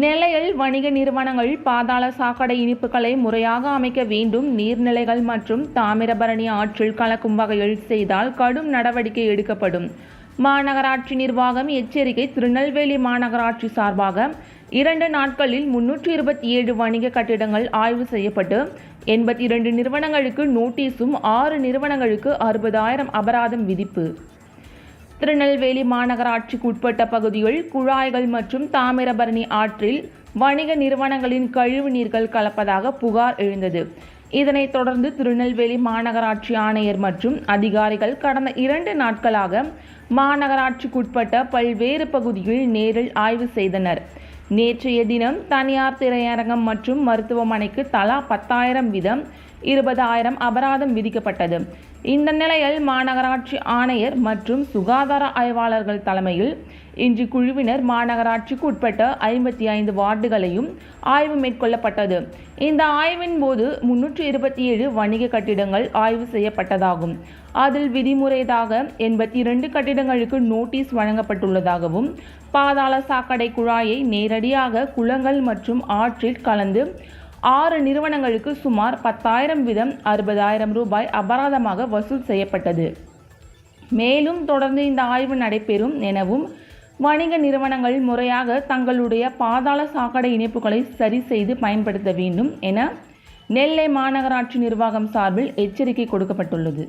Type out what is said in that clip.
நெல்லையில் வணிக நிறுவனங்கள் பாதாள சாக்கடை இனிப்புகளை முறையாக அமைக்க வேண்டும் நீர்நிலைகள் மற்றும் தாமிரபரணி ஆற்றில் கலக்கும் வகையில் செய்தால் கடும் நடவடிக்கை எடுக்கப்படும். மாநகராட்சி நிர்வாகம் எச்சரிக்கை திருநெல்வேலி மாநகராட்சி சார்பாக இரண்டு நாட்களில் முன்னூற்றி இருபத்தி ஏழு வணிக கட்டிடங்கள் ஆய்வு செய்யப்பட்டு எண்பத்தி இரண்டு நிறுவனங்களுக்கு நோட்டீஸும் ஆறு நிறுவனங்களுக்கு அறுபதாயிரம் அபராதம் விதிப்பு. திருநெல்வேலி மாநகராட்சிக்கு உட்பட்ட பகுதியில் குழாய்கள் மற்றும் தாமிரபரணி ஆற்றில் வணிக நிறுவனங்களின் கழிவு நீர்கள் கலப்பதாக புகார் எழுந்தது. இதனைத் தொடர்ந்து திருநெல்வேலி மாநகராட்சி ஆணையர் மற்றும் அதிகாரிகள் கடந்த இரண்டு நாட்களாக மாநகராட்சிக்குட்பட்ட பல்வேறு பகுதிகளில் நேரில் ஆய்வு செய்தனர். நேற்றைய தினம் தனியார் திரையரங்கம் மற்றும் மருத்துவமனைக்கு தலா பத்தாயிரம் வீதம் இருபதாயிரம் அபராதம் விதிக்கப்பட்டது. இந்த நிலையில் மாநகராட்சி ஆணையர் மற்றும் சுகாதார ஆய்வாளர்கள் தலைமையில் இன்று குழுவினர் மாநகராட்சிக்கு உட்பட்ட ஐம்பத்தி ஐந்து வார்டுகளையும் ஆய்வு மேற்கொள்ளப்பட்டது. இந்த ஆய்வின் போது முன்னூற்றி இருபத்தி ஏழு வணிக கட்டிடங்கள் ஆய்வு செய்யப்பட்டதாகும். அதில் விதிமுறைதாக எண்பத்தி இரண்டு கட்டிடங்களுக்கு நோட்டீஸ் வழங்கப்பட்டுள்ளதாகவும் பாதாள சாக்கடை குழாயை நேரடியாக குளங்கள் மற்றும் ஆற்றில் கலந்து ஆறு நிறுவனங்களுக்கு சுமார் பத்தாயிரம் வீதம் அறுபதாயிரம் ரூபாய் அபராதமாக வசூல் செய்யப்பட்டது. மேலும் தொடர்ந்து இந்த ஆய்வு நடைபெறும் எனவும் வணிக நிறுவனங்கள் முறையாக தங்களுடைய பாதாள சாக்கடை இணைப்புகளை சரி செய்து பயன்படுத்த வேண்டும் என நெல்லை மாநகராட்சி நிர்வாகம் சார்பில் எச்சரிக்கை கொடுக்கப்பட்டுள்ளது.